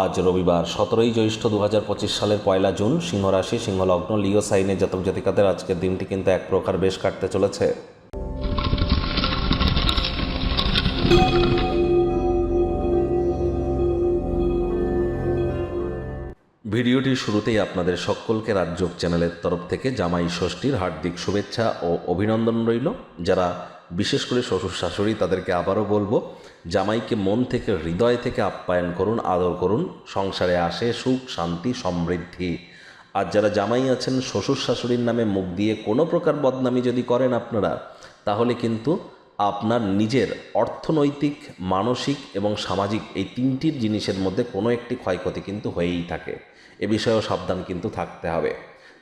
আজ রবিবার সতেরোই জ্যৈষ্ঠ দু হাজার পঁচিশ সালের পয়লা জুন, সিংহরাশি, সিংহলগ্ন, লিও সাইনে জাতক জাতিকাদের আজকের দিনটি কিন্তু এক প্রকার বেশ কাটতে চলেছে। ভিডিওটির শুরুতেই আপনাদের সকলকে রাজযোগ চ্যানেলের তরফ থেকে জামাই ষষ্ঠীর হার্দিক শুভেচ্ছা ও অভিনন্দন রইল। যারা বিশেষ করে শ্বশুর শাশুড়ি তাদেরকে আবারও বলব, জামাইকে মন থেকে, হৃদয় থেকে আপ্যায়ন করুন, আদর করুন, সংসারে আসে সুখ, শান্তি, সমৃদ্ধি। আর যারা জামাই আছেন, শ্বশুর শাশুড়ির নামে মুখ দিয়ে কোনো প্রকার বদনামি যদি করেন আপনারা, তাহলে কিন্তু আপনার নিজের অর্থনৈতিক, মানসিক এবং সামাজিক এই তিনটির জিনিসের মধ্যে কোনো একটি ক্ষয়ক্ষতি কিন্তু হয়েই থাকে। এ বিষয়েও সাবধান কিন্তু থাকতে হবে।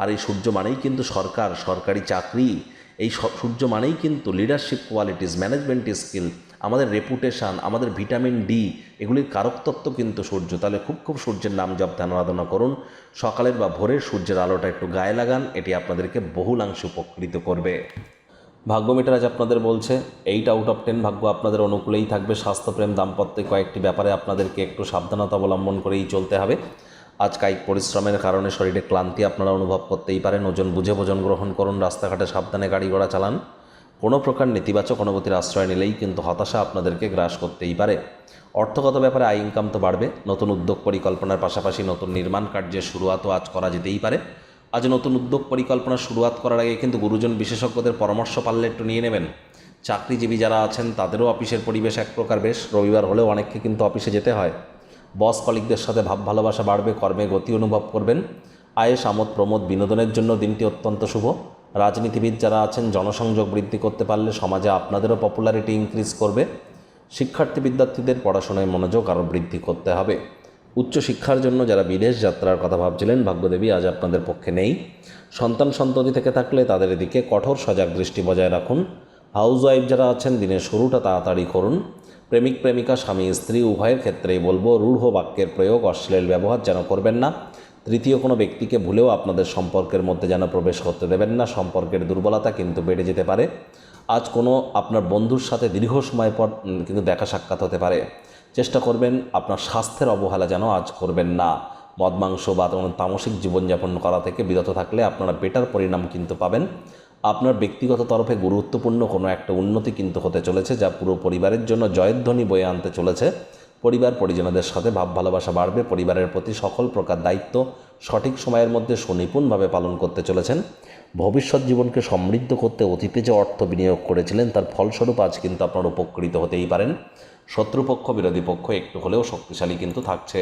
আর এই সূর্য মানেই কিন্তু সরকার, সরকারি চাকরি। এই সূর্য মানেই কিন্তু লিডারশিপ কোয়ালিটিস ম্যানেজমেন্ট স্কিল আমাদের রেপুটেশন আমাদের ভিটামিন ডি এগুলির কারকতত্ত্ব কিন্তু সূর্য। তাহলে খুব খুব সূর্যের নাম জপ ধ্যান আরাধনা করুন। সকালের বা ভোরের সূর্যের আলোটা একটু গায়ে লাগান, এটি আপনাদেরকে বহুলাংশে উপকৃত করবে। ভাগ্য মিটার আজ আপনাদের বলছে এইট আউট অফ টেন ভাগ্য আপনাদের অনুকূলেই থাকবে। স্বাস্থ্যপ্রেম দাম্পত্যে কয়েকটি ব্যাপারে আপনাদেরকে একটু সাবধানতা অবলম্বন করেই চলতে হবে। আজ কায়িক পরিশ্রমের কারণে শরীরে ক্লান্তি আপনারা অনুভব করতেই পারেন। ওজন বুঝে ভোজন গ্রহণ করুন, রাস্তাঘাটে সাবধানে গাড়ি ঘোড়া চালান। কোনো প্রকার নেতিবাচক অনুভূতির আশ্রয় নিলেই কিন্তু হতাশা আপনাদেরকে গ্রাস করতেই পারে। অর্থগত ব্যাপারে আয় ইনকাম তো বাড়বে। নতুন উদ্যোগ পরিকল্পনার পাশাপাশি নতুন নির্মাণ কার্যের শুরুয়াতও আজ করা যেতেই পারে। আজ নতুন উদ্যোগ পরিকল্পনার শুরুয়াত করার আগে কিন্তু গুরুজন বিশেষজ্ঞদের পরামর্শ পারলে একটু নিয়ে নেবেন। চাকরিজীবী যারা আছেন, তাদেরও অফিসের পরিবেশ এক প্রকার বেশ। রবিবার হলেও অনেককে কিন্তু অফিসে যেতে হয়। বস কলিকদের সাথে ভাব ভালোবাসা বাড়বে, কর্মে গতি অনুভব করবেন। আয়েস আমোদ, প্রমোদ বিনোদনের জন্য দিনটি অত্যন্ত শুভ। রাজনীতিবিদ যারা আছেন, জনসংযোগ বৃদ্ধি করতে পারলে সমাজে আপনাদেরও পপুলারিটি ইনক্রিজ করবে। শিক্ষার্থী বিদ্যার্থীদের পড়াশোনায় মনোযোগ আরও বৃদ্ধি করতে হবে। উচ্চশিক্ষার জন্য যারা বিদেশ যাত্রার কথা ভাবছিলেন, ভাগ্যদেবী আজ আপনাদের পক্ষে নেই। সন্তান সন্ততি থেকে থাকলে তাদের এদিকে কঠোর সজাগ দৃষ্টি বজায় রাখুন। হাউস ওয়াইফ যারা আছেন, দিনের শুরুটা তাড়াতাড়ি করুন। প্রেমিক, প্রেমিকা, স্বামী, স্ত্রী, উভয়ের ক্ষেত্রেই বলব, রূঢ় বাক্যের প্রয়োগ, অশ্লীল ব্যবহার যেন করবেন না। তৃতীয় কোনো ব্যক্তিকে ভুলেও আপনাদের সম্পর্কের মধ্যে যেন প্রবেশ করতে দেবেন না। সম্পর্কের দুর্বলতা কিন্তু বেড়ে যেতে পারে। আজ কোনো আপনার বন্ধুর সাথে দীর্ঘ সময় পর কিন্তু দেখা সাক্ষাৎ হতে পারে। চেষ্টা করবেন আপনার স্বাস্থ্যের অবহেলা যেন আজ করবেন না। মদ, মাংস বা তামসিক জীবনযাপন করা থেকে বিরত থাকলে আপনারা বেটার পরিণাম কিন্তু পাবেন। আপনার ব্যক্তিগত তরফে গুরুত্বপূর্ণ কোনো একটা উন্নতি কিন্তু হতে চলেছে, যা পুরো পরিবারের জন্য জয়ধ্বনি বয়ে আনতে চলেছে। পরিবার পরিজনদের সাথে ভাব ভালোবাসা বাড়বে, পরিবারের প্রতি সকল প্রকার দায়িত্ব সঠিক সময়ের মধ্যে সুনিপুণভাবে পালন করতে চলেছেন। ভবিষ্যৎ জীবনকে সমৃদ্ধ করতে অতীতে যে অর্থ বিনিয়োগ করেছিলেন, তার ফলস্বরূপ আজ কিন্তু আপনার উপকৃত হতেই পারেন। শত্রুপক্ষ, বিরোধী পক্ষ একটু হলেও শক্তিশালী কিন্তু থাকছে।